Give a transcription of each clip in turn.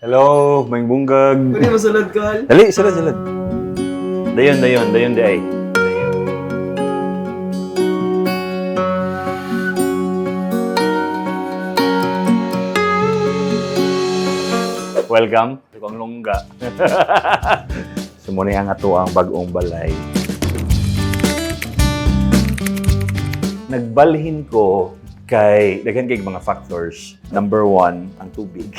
Hello, may bunggag. Pwede masulod, Col? Dali, sila, sila. Dayon, dayon, dayon, di ay. Welcome sa kong lungga. Sumuni ang ato ang bagong balay. Nagbalhin ko kay daghan kay mga factors. Number one, ang tubig.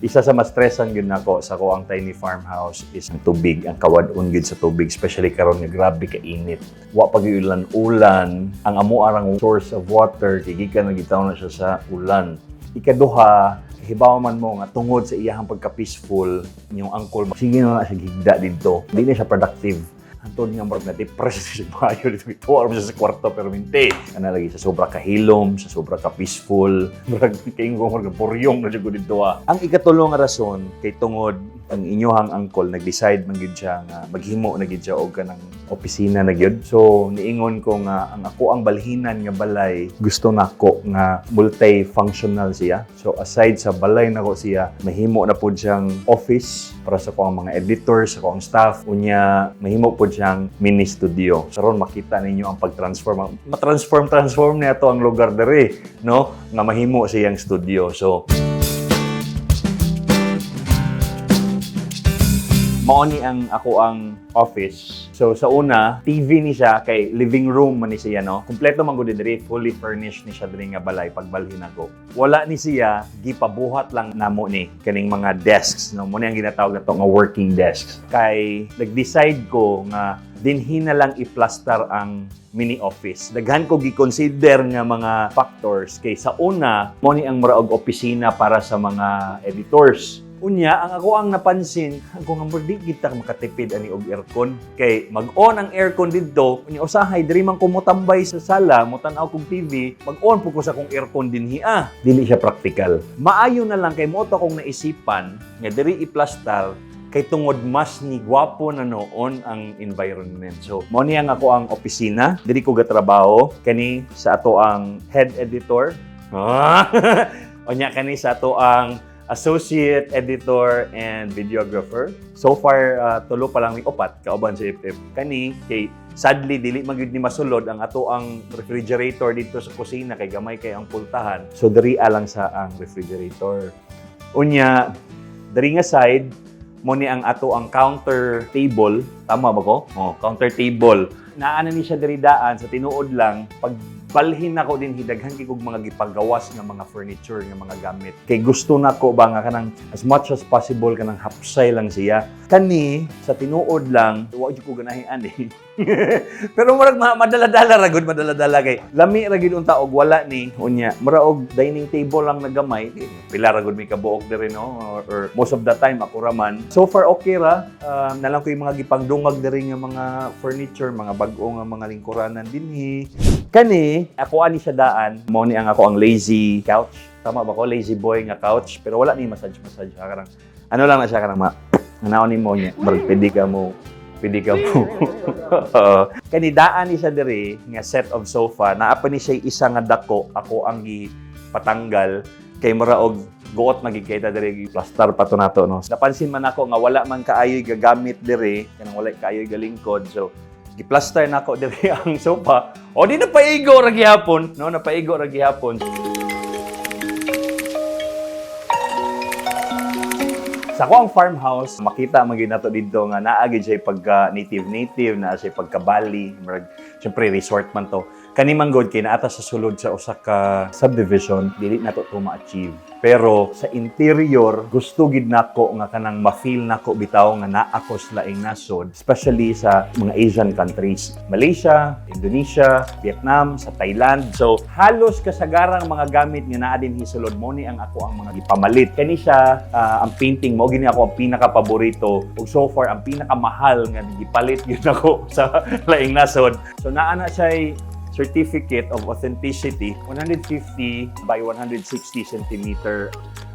Isa sa mas stressan yun nako sa ko ang tiny farmhouse is ang tubig, ang kawad-on gyud sa tubig, especially karon nga grabe ka init. Wa pag ulan-ulan, ang amo arang source of water kay gikan na gitaw na siya sa ulan. Ikaduha, hibaw man mo nga tungod sa iyahang pagka-peaceful, yung angkol, sige na na siya gigda dito. Hindi na siya productive. Anton nga marag na depressed siya bayo dito ito aram siya sa kwarto pero minti ana lagi sa sobra kahilom sa sobra ka peaceful marag kay ngo marag puryong na dito ah. ang ikatulo nga rason kay tungod ang inyohang angkol nag-decide man gyud siya nga maghimo na gyud siya og kanang opisina na gyud so niingon ko nga ang ako ang balhinan nga balay gusto nako nga multifunctional siya. So aside sa balay nako siya mahimo na pud siyang office para sa ko ang mga editors sa ko ang staff. Unya mahimo pud siyang mini studio. Karon makita ninyo ang pag-transform. Ma-transform transform niya to ang lugar dere no? Nga mahimo siyang studio. So mao ni ang ako ang office. So sa una, TV ni siya kay living room man ni siya no. Kompleto man gud diri, fully furnished ni siya diri nga balay pagbalhin ako. Wala ni siya gipabuhat lang namo ni kaning mga desks no. Mo ni ang ginatawag nato nga working desks. Kay nag-decide ko nga dinhi na lang i-plaster ang mini office. Daghan ko gi-consider nga mga factors kay sa una mo ni ang muraog opisina para sa mga editors. Unya, ang ako ang napansin, ako nga di kita makatipid ani og aircon. Kay mag-on ang aircon didto, unya usahay diri man ko motambay sa sala, motan-aw kog TV, mag-on po ko sa kong aircon dinhi ah. Dili siya practical. Maayo na lang kay mo to kong naisipan nga diri i-plaster kay tungod mas ni gwapo na noon ang environment. So, mo ni ang ako ang opisina, diri ko gatrabaho kani sa ato ang head editor. Ah! Onya kani sa ato ang associate editor and videographer. So far, uh, tulo pa lang ni upat kauban sa IFF. Kani kay sadly dili man gyud ni masulod ang ato ang refrigerator dito sa kusina kay gamay kay ang pultahan. So diri lang sa ang refrigerator. Unya, diri nga side mo ni ang ato ang counter table. Tama ba ko? Oh, counter table. Naana ni siya diri daan sa tinuod lang pag balhin nako din hidaghan kay kog mga gipagawas nga mga furniture nga mga gamit. Kay gusto nako ba nga kanang as much as possible kanang hapsay lang siya. Kani sa tinuod lang wa jud ko ganahin ani. Pero murag ma- madala-dala ra gud madala-dala kay lami ra gid unta og wala ni unya. Mura og dining table lang nagamay pila ra gud mi kabuok diri no? Or, or most of the time ako ra man. So far okay ra. Uh, na lang ko yung mga gipangdungag diri nga mga furniture mga bag-o nga mga lingkuranan dinhi. Kani ako ani siya daan. Mo ni ang ako ang lazy couch. Tama ba ko? Lazy boy nga couch. Pero wala ni massage massage. Karang ano lang na siya karang ma Anaw ni mo niya, marag pwede ka mo pwede ka mo. Kanidaan ni siya diri nga set of sofa, naa pa ni siya isa nga dako, ako ang patanggal kay mura og guot magigkita diri plaster pa to nato no. Napansin man ako nga wala man kaayoy gagamit diri, kanang wala kaayoy galingkod. So giplaster na ako diri ang sofa. O di na paigo ra gihapon, no? Napaigo ra gihapon. Sa ko ang farmhouse, makita magin nato dito nga naagi siya pagka native native na siya pagka Bali, murag syempre resort man to. Kani man god kay naata sa sulod sa usa ka subdivision, dili nato to ma-achieve. Pero sa interior, gusto gid nako nga kanang ma-feel nako bitaw nga naa ko sa laing nasod, especially sa mga Asian countries. Malaysia, Indonesia, Vietnam, sa Thailand. So, halos kasagarang mga gamit nga naa din hisulod mo ni ang ako ang mga gipamalit. Kani siya ah, ang painting mo gini ako ang pinaka-paborito ug so far ang pinakamahal nga gipalit gyud ako sa laing nasod. So naa na siya certificate of authenticity 150 by 160 cm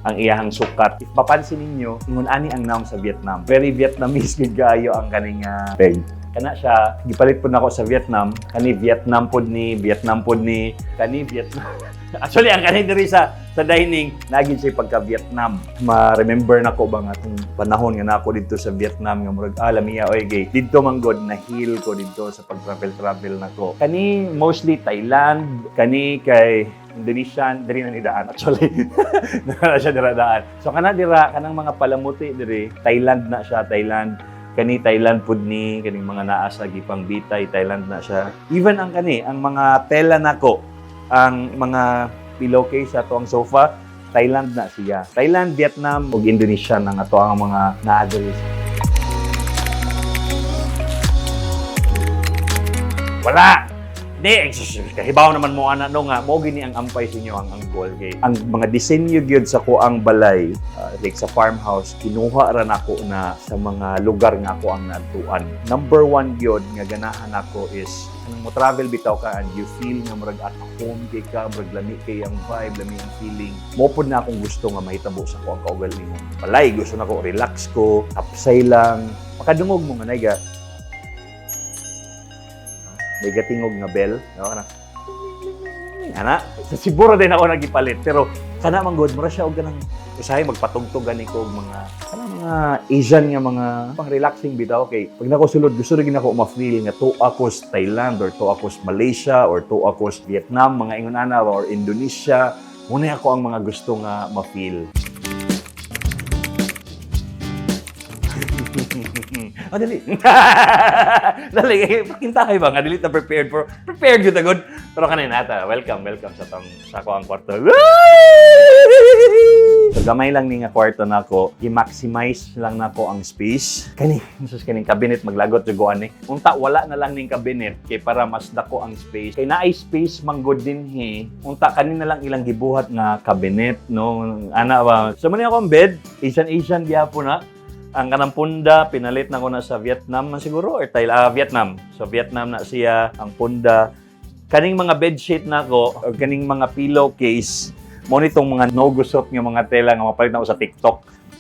ang iyahang sukat. If mapansin ninyo, ingon ani ang noun sa Vietnam. Very Vietnamese gid kaayo ang kaning uh, peg. Kana siya, gipalit po nako sa Vietnam. Kani Vietnam pod ni, Vietnam pod ni, kani Vietnam. Actually, ang kani diri sa sa dining, naging siya pagka-Vietnam. Ma-remember na ko ba nga itong panahon nga na ako dito sa Vietnam nga murag ah lamiya oy gay. Dito man god na heal ko dito sa pag-travel-travel na ko. Kani mostly Thailand, kani kay Indonesian, diri na nidaan actually. na siya dira daan. So kana dira kanang mga palamuti diri, Thailand na siya, Thailand kani Thailand pud ni kaning mga naa sa gipang bitay Thailand na siya even ang kani ang mga tela nako ang mga pillowcase ato ang sofa. Thailand na siya. Thailand Vietnam ug Indonesia nang ato ang mga naa diri wala Di, kahibaw naman mo ana no nga mo gini ang ampay sa inyo ang ang goal kay ang mga disenyo gyud sa kuang balay uh, like sa farmhouse kinuha ra nako na sa mga lugar nga ako ang natuan number one gyud nga ganahan nako is kanang mo travel bitaw ka and you feel nga murag at home kay ka murag lami kay ang vibe lami ang feeling. Mo pud na akong gusto nga mahitabo sa kuang kaugalingon balay gusto nako relax ko tapsay lang. Makadungog mo nga naiga may gatingog nga bell. No? Kana, ana, sa Siburo din ako nagipalit. Pero, kana man good, mura siya og ganang usahay magpatugtog gani ko mga kana mga Asian nga mga pang relaxing bitaw okay pag nako sulod gusto rin ako ma-feel nga to ako Thailand or to ako Malaysia or to ako Vietnam mga ingon ana or Indonesia muna ako ang mga gusto nga ma-feel oh, dali. dali. Pakintahay ba nga? Dili na prepared for... Prepared yun agad. Pero kanina nata, welcome, welcome sa tong sa ko ang kwarto. So, gamay lang ni nga kwarto na ako. I-maximize lang na ko ang space. Kani, sus kaning cabinet maglagot jugoan ni. Unta wala na lang ning cabinet kay para mas dako ang space. Kay naay space manggod din he. Unta kanina lang ilang gibuhat nga cabinet no. Ana ba? So man ako ang bed, Asian Asian gyapon na ang kanang punda pinalit na ko na sa Vietnam man siguro or Thailand ah, Vietnam. So Vietnam na siya ang punda. Kaning mga bedsheet na ko o kaning mga pillowcase mo nitong mga no gusot nga mga tela nga mapalit na ko sa TikTok.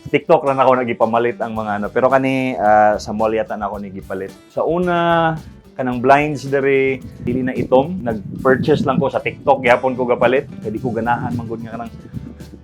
TikTok lang ako nagipamalit ang mga ano. Pero kani ah, sa mall yata na ako nagipalit sa una kanang blinds dere dili na itom. Nag-purchase lang ko sa TikTok. Gyapon ko gapalit. Kay ko ganahan man nga kanang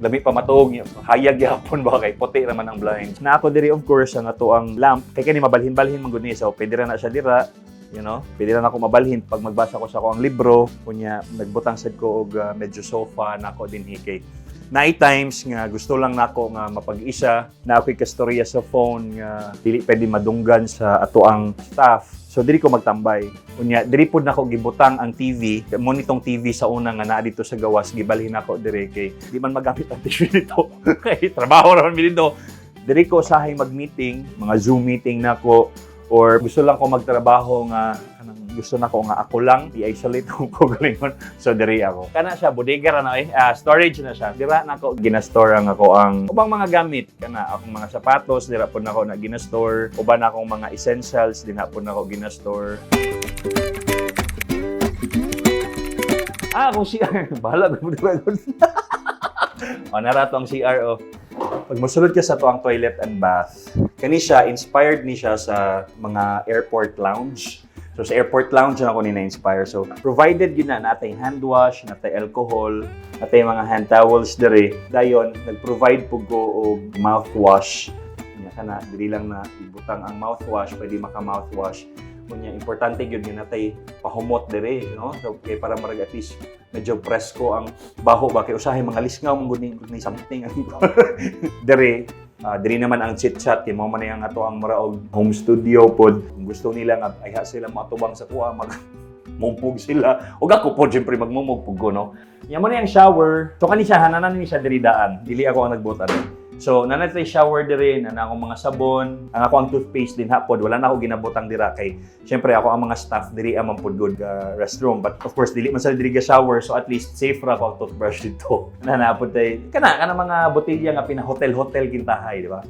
lami pa matog hayag gyapon ba kay puti raman ang blinds na ako diri of course ang ato ang lamp. Kay kani mabalhin-balhin man gud ni so pwede ra na siya dira you know? Pwede na ako mabalhin. Pag magbasa ko sa ako ang libro kunya nagbutang sad ko og uh, medyo sofa nako din hikay Night times nga gusto lang nako nga mapag-isa na ako'y kastorya sa phone nga dili pwede madunggan sa ato ang staff So diri ko magtambay. Unya diri pud nako gibutang ang TV, mo nitong TV sa una nga naa dito sa gawas gibalhin nako diri kay di man magamit ang TV dito. kay trabaho ra man mi dito. Diri ko usahay mag-meeting, mga Zoom meeting nako or gusto lang ko magtrabaho nga kanang gusto nako nga ako lang i-isolate ko galingon so diri ako. Kana siya bodega ra na eh. Ah, storage na siya. Dira nako ginastore ang ako ang ubang mga gamit. Kana akong mga sapatos dira pud nako na ginastore. Uban akong mga essentials din pud nako ginastore. Ah, kung CR. Bahala, gud O, narato ang CR, oh. Pag musulod ka sa to ang toilet and bath, kani siya, inspired ni siya sa mga airport lounge. So sa airport lounge na ako ni na-inspire. So provided yun na natay hand wash, natay alcohol, natay mga hand towels dere. Dayon, nag-provide po ko og mouthwash. Nya kana dili lang na ibutang ang mouthwash, pwede maka mouthwash. Kunya importante gyud nga natay pahumot dere, no? So kay para marag at least medyo presko ang baho ba kay usahay mga lisngaw mong guni ni something dere Ah, diri naman ang chit chat kay mo man yang ato ang mura og home studio pod. Kung gusto nila nga ayha sila matubang sa kuha mag mumpug sila. Ug ako pod syempre magmumug pug ko no? Nya mo na yung shower. So kani siya hananan ni siya diri daan. Dili ako ang nagbutan So, nanatay shower diri, na akong mga sabon, ang ako ang toothpaste din hapod, wala na ako ginabutang dira kay syempre ako ang mga staff diri amang pod good uh, restroom, but of course dili man sa diri ga shower, so at least safe ra ako ang toothbrush dito. Na napod tay kana kana mga botelya nga pina hotel-hotel kintahay, di ba?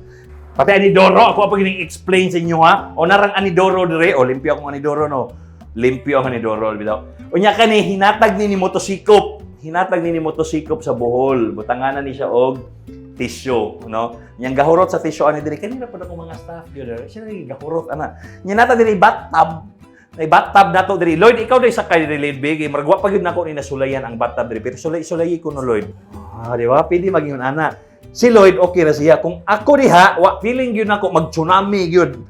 Pati anidoro, ako pa gining explain sa inyo ha. O narang anidoro dire, o limpyo akong anidoro no. Limpyo ang anidoro bitaw. Unya kani hinatag ni ni motosikop. Hinatag ni ni motosikop sa Bohol. Butanganan ni siya og tissue, no? Yang gahurot sa tissue ani diri kanina pa ako mga staff gyud. Siya nang gahurot ana. Nya nata diri bathtub. Ay bathtub nato diri. Lloyd, ikaw diri sakay diri Lloyd big. Maragwa pa gyud nako ni nasulayan ang bathtub diri. Pero sulay sulay ko no Lloyd. Ah, di ba? Pwede maging ana. Si Lloyd, okay na siya. Kung ako diha, wa, feeling yun ako, mag-tsunami yun.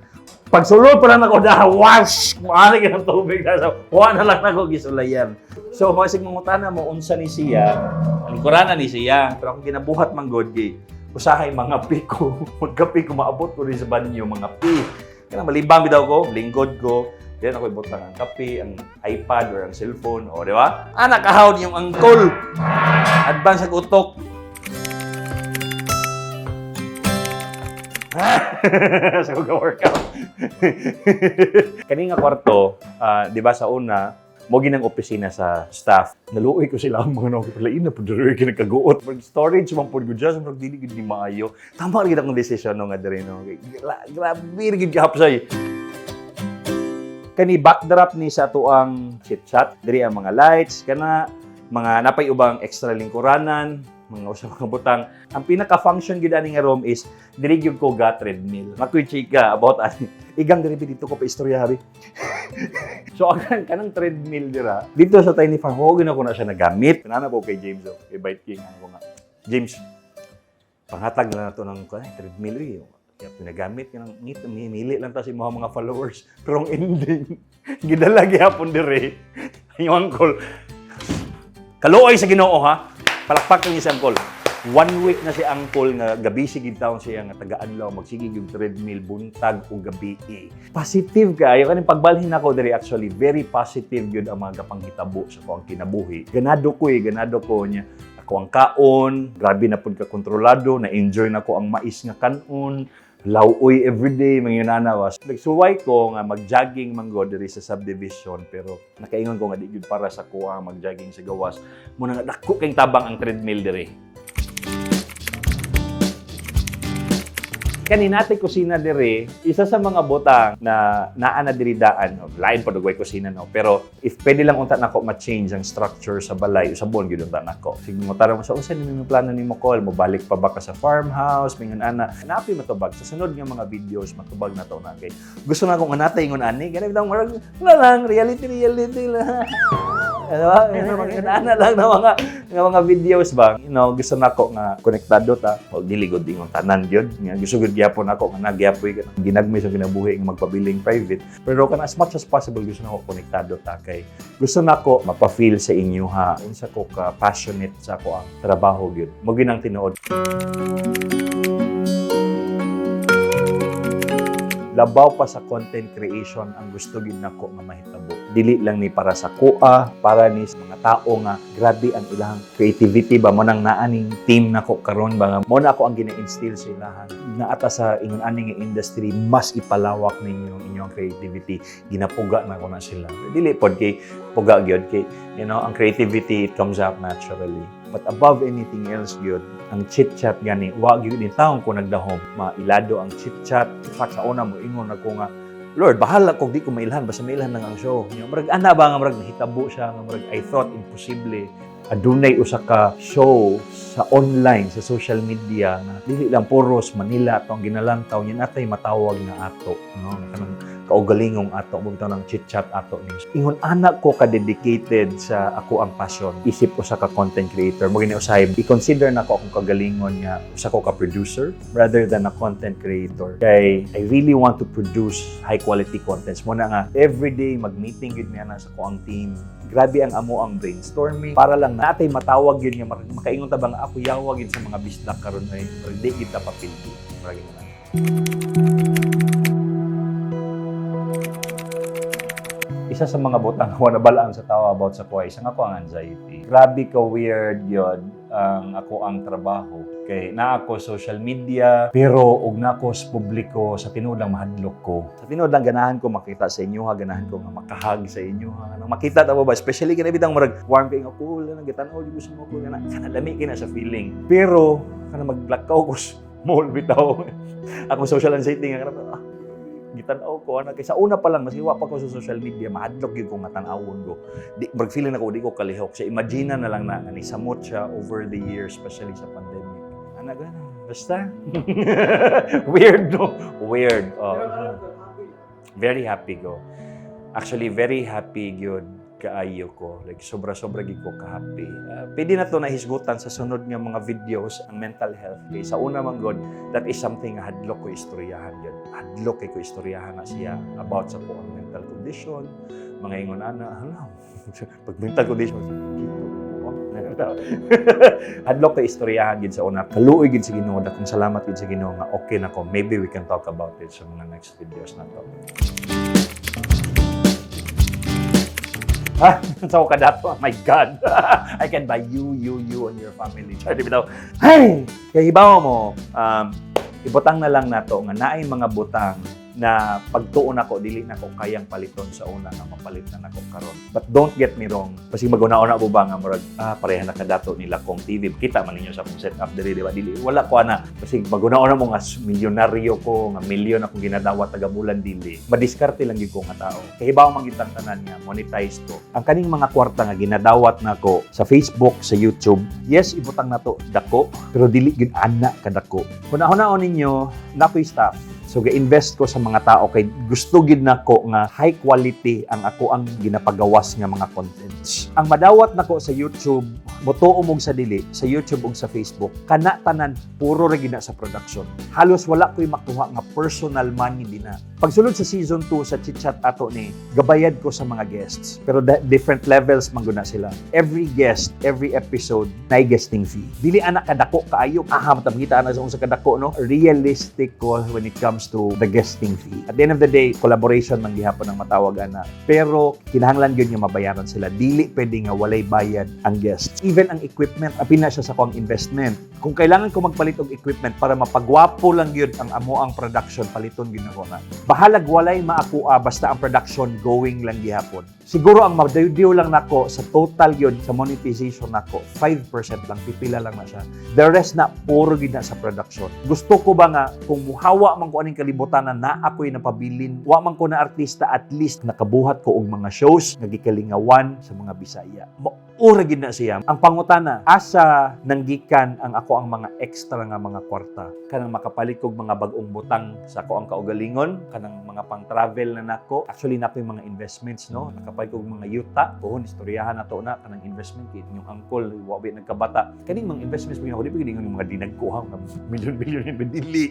Pag sulod pa lang ako na, wash! Maari ka ng tubig na sa, wa na lang ako gisulayan. So, masig mangutana mo, unsa ni siya, ang kurana ni siya. Pero kung ginabuhat man god gay, usahay mga piko. Magkapi ko, maabot ko rin sa banyo, mga pi. Kaya malibang daw ko, linggod ko. Then ako ibutang ang kape, ang iPad or ang cellphone, o di ba? Ah, nakahawd yung angkol. Advance ang utok. sa workout. Kaning nga kwarto, ah, di ba sa una, mo ginang opisina sa staff. Naluoy ko sila ang mga nang palain na pudroy ka nagkaguot. Mag storage man pud gud just mag dili gid ni maayo. Tama ra gid akong desisyon no nga diri no. Gra- Grabe ra gid kahapsay. Kani backdrop ni sa tuang chit chat diri ang mga lights kana mga napay ubang extra lingkuranan mga usa mga butang ang pinaka function gid ani nga room is diri gyud ko ga treadmill makoy chika about ani igang diri dito ko pa istorya habi so ang kanang treadmill dira dito sa tiny farm ko na siya nagamit. Kanana po kay James oh. Kay Bite King ano nga James panghatag na nato ng kuan, treadmill eh. Kaya pinagamit ka ng ngit, mimili lang ta si mga mga followers. Pero ang ending, gidala gyapon dire. Yung uncle, kaluoy sa ginoo ha. Palakpak lang si uncle. One week na si uncle nga gabi sigid taon siya nga taga-anlaw magsigig yung treadmill buntag o gabi. eh. Positive ka. Yung kaning pagbalhin ako diri actually very positive gyud ang mga kapanghitabo sa ko ang kinabuhi. Ganado ko eh, ganado ko niya. Ako ang kaon, grabe na pud ka kontrolado, na-enjoy na ko ang mais nga kanon, lauoy everyday mga yunanawas. Nagsuway ko nga mag-jogging man go diri sa subdivision pero nakaingon ko nga di para sa kuha mag-jogging sa gawas. Muna nga dako kay tabang ang treadmill diri. Kani natin kusina diri, isa sa mga butang na naa na diri daan, no, lain pa dugay kusina no, pero if pwede lang unta nako ma-change ang structure sa balay, usabon gyud unta nako. Sige mo tarong sa unsa ni mo plano nimo call, mo balik pa ba ka sa farmhouse, mingon ana, napi matubag sa sunod nga mga videos matubag na to na kay. Gusto na akong anatay ingon ani, ganun daw marag wala lang reality reality lang. Ano ba? Ana lang na mga nga mga videos ba. You know, gusto na ako nga konektado ta. O dili gud ingon tanan gyud. Nga gusto gud gyapon ako nga nagyapoy ka. Ginagmay sa kinabuhi nga magpabiling private. Pero kan as much as possible gusto na ako konektado ta kay gusto na ako mapa-feel sa inyo ha. Unsa ko ka passionate sa ako ang trabaho gyud. Mo ginang tinuod. Labaw pa sa content creation ang gusto gid nako nga mahitabo. Dili lang ni para sa kuha, para ni sa mga tao nga grabe ang ilang creativity ba mo nang naaning team nako karon ba mo na ako ang gina-instill sa ilahan. Naata sa ingon ani nga industry mas ipalawak ninyo ang inyong creativity. Ginapuga na ko na sila. Dili pod kay puga gyud kay you know ang creativity it comes out naturally. But above anything else gyud, ang chit-chat gani, wa gyud din taong ko nagdahom. Mailado ang chit-chat. In fact, sa una mo ingon ako nga, Lord, bahala kung di ko mailhan, basta mailhan lang ang show. Marag, ana ba nga marag nahitabo siya, nga marag, I thought imposible. Adunay usa ka show sa online, sa social media na dili lang puros Manila ato ang ginalantaw niya natay matawag na ato no kanang kaugalingong ato bitaw ng chit-chat ato ni ingon anak ko ka dedicated sa ako ang passion. Isip usa ka content creator. Mo gini usahay i-consider na ko akong kagalingon nga usa ko ka producer rather than a content creator. Kay I really want to produce high quality contents. Mo na nga everyday mag-meeting gid niya na sa ko ang team. Grabe ang amo ang brainstorming. Para lang natay matawag yun nga mak- makaingon ta bang ako yawag sa mga bisdak karon ay di kita papildi. Maragi na isa sa mga butang na nabalaan sa tao about sa kuha, isang ako ang anxiety. Grabe ka weird yun ang ako ang trabaho. Kay na ako social media, pero og na ako sa publiko, sa tinuod lang mahadlok ko. Sa tinuod lang ganahan ko makita sa inyo ha, ganahan ko nga makahag sa inyo ha. Nang makita ta ba, especially kina bitang marag warm kay nga cool, na gitanaw di gusto mo ko kana kana lami kina sa feeling. Pero kana maglakaw ko sa mall bitaw. Akong social anxiety nga kana ah, gitanaw ko ana. Kay sa una pa lang masiwa pa ko sa social media mahadlok gyud ko nga tan-awon ko. Di mag feeling ako di ko kalihok sa imagine na lang na ni samot siya over the years especially sa pandemic. Ana gana basta. Weird no? Weird oh. very happy go actually very happy gyud kaayo ko. Like, sobra-sobra gid ko ka-happy. Uh, pwede na to na hisgutan sa sunod nga mga videos ang mental health. Kay sa una man God, that is something nga hadlok ko istoryahan yun. Hadlok kay ko istoryahan na siya about sa ko ang mental condition, mga ingon ana, hala, pag mental condition, hadlok kay istoryahan gid sa una. Kaluoy gid sa Ginoo, dakong salamat gid sa Ginoo nga okay na ko. Maybe we can talk about it sa mga next videos na to. So ka dato. Oh my God. I can buy you, you, you, and your family. Sorry, bitaw. Hey! Kaya hibaw mo, um, ibutang na lang nato nga naay mga butang na pagtuon ako dili na ko kayang paliton sa una nga mapalit na nako karon. But don't get me wrong kasi maguna-una mo ba nga murag ah pareha na kadato nila kong TV kita man ninyo sa akong setup diri di ba? Dili wala ko ana. Kasi maguna-una mo nga milyonaryo ko nga milyon akong ginadawat taga bulan dili. Madiskarte lang gyud ko nga tao. Kay hibaw man gyud tanan nga monetize to. Ang kaning mga kwarta nga ginadawat nako sa Facebook sa YouTube yes ibutang nato dako. Pero dili gyud ana kadako hunahon ninyo nakoy staff So ga-invest ko sa mga tao kay gusto gid nako nga high quality ang ako ang ginapagawas nga mga contents. Ang madawat nako sa YouTube, motuo mong sa dili sa YouTube ug sa Facebook, kana tanan puro ra gid na sa production. Halos wala ko'y makuha nga personal money din na. Pagsulod sa season 2 sa chit-chat ato ni, gabayad ko sa mga guests. Pero different levels man gud na sila. Every guest, every episode, na guesting fee. Dili anak kadako kaayo. Aha, matamgita na sa kadako no. Realistic ko when it comes to the guesting fee. At the end of the day, collaboration man gihapon ang matawag ana. Pero kinahanglan gyud nga mabayaran sila. Dili pwede nga walay bayad ang guests. Even ang equipment, apin na siya sa kong investment. Kung kailangan ko magpalit og equipment para mapagwapo lang gyud ang amo ang production, paliton gyud ako na. Bahalag walay maakua basta ang production going lang gihapon. Siguro ang magdayudiw lang nako sa total yun sa monetization nako 5% lang pipila lang na siya. The rest na puro gid na sa production. Gusto ko ba nga kung muhawa man ko aning kalibutan na na ako'y napabilin, wa man ko na artista at least nakabuhat ko og mga shows nga gikalingawan sa mga Bisaya. Maura gid na siya. Ang pangutana, asa nanggikan ang ako ang mga extra nga mga kwarta kanang makapalit kog mga bag-ong butang sa ako ang kaugalingon kanang mga pang-travel na nako. Actually na mga investments no. Nakapalit kog mga yuta, buhon istoryahan na to na kanang investment kit yung uncle wabi nagkabata. Kaning mga investments mo di pagin yung mga dinagkuha nga milyon-milyon in dili.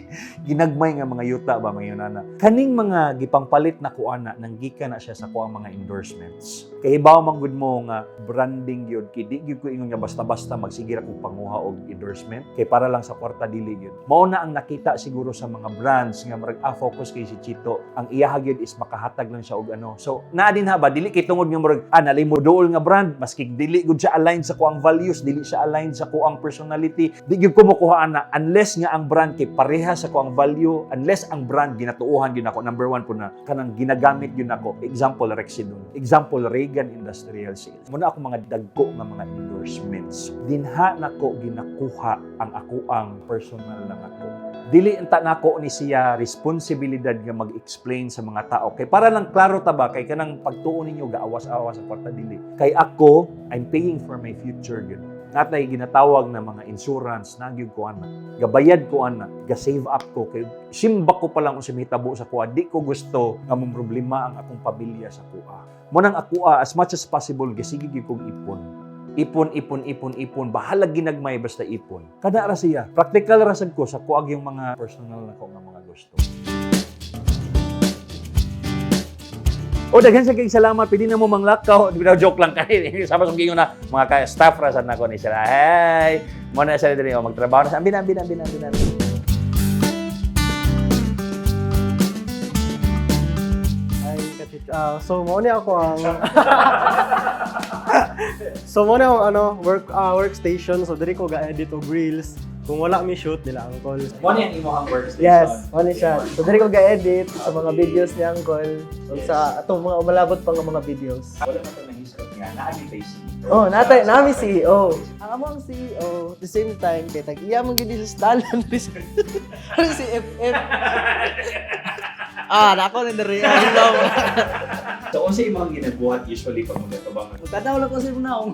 Ginagmay nga mga yuta ba mga nana. Kaning mga gipangpalit na kuana nanggikan na siya sa kuang mga endorsements. Kay hibaw man gud mo nga branding gyud kay di gyud ko ingon nga basta-basta magsigir ako panguha og endorsement kay para lang sa kwarta dili gyud. Mao na ang nakita siguro sa mga brands nga marag ah, kay si Chito. Ang iyaha gyud is makahatag lang siya og ano. So naa din ha ba dili kay tungod nga marag ah nalay mo dool nga brand maski dili gud siya align sa kuang values, dili siya align sa kuang personality, di gyud ko makuha ana unless nga ang brand kay pareha sa kuang value, unless ang brand ginatuuhan gyud ako number one po na kanang ginagamit gyud ako. Example Rexidol. Example Reagan Industrial Sales. Muna ako mga dagko nga mga endorsements. Dinha nako ginakuha ang ako ang personal lang ako. Dili enta nako ni siya responsibilidad nga mag-explain sa mga tao. Kay para lang klaro ta ba kay kanang pagtuon ninyo gaawas-awas sa kwarta dili. Kay ako, I'm paying for my future gyud. Natay ginatawag na mga insurance nagyud ko ana. Gabayad ko ana, ga-save up ko kay simba ko pa lang kung simhitabo sa kuha. Di ko gusto nga problema ang akong pamilya sa kuha. Mo nang ako as much as possible gasige gyud kong ipon ipon, ipon, ipon, ipon. Bahala ginagmay basta ipon. Kada ra siya. Practical rasan ko sa kuag yung mga personal na ko nga mga gusto. O daghan sa kay salamat pwede na mo manglakaw. Di ba joke lang kay. Sama sa gingon na mga ka staff rasan nako ni sila. Hey, mo na sila diri magtrabaho na sa ambin ambin ambin ambin. ambin. Ay, kachich. Ah, so mo ni ako ang So mo ang ano, work ah, workstation so diri ko ga-edit og reels. Kung wala mi shoot nila ang call. Mo ni imo ang workstation. Yes, mo ni siya. So diri ko ga-edit sa mga videos ni Uncle. So, sa atong mga umalabot pa nga mga videos. Wala na to nahisgot nga. Naagi face. Oh, natay nami CEO. Ang among CEO, the same time kay tag iya mong gid sa stalan Ano si FF? ah, nako ni diri. Hello. So, kung sa imong ginabuhat usually pag mga tabang Tadaw lang ko sa naong.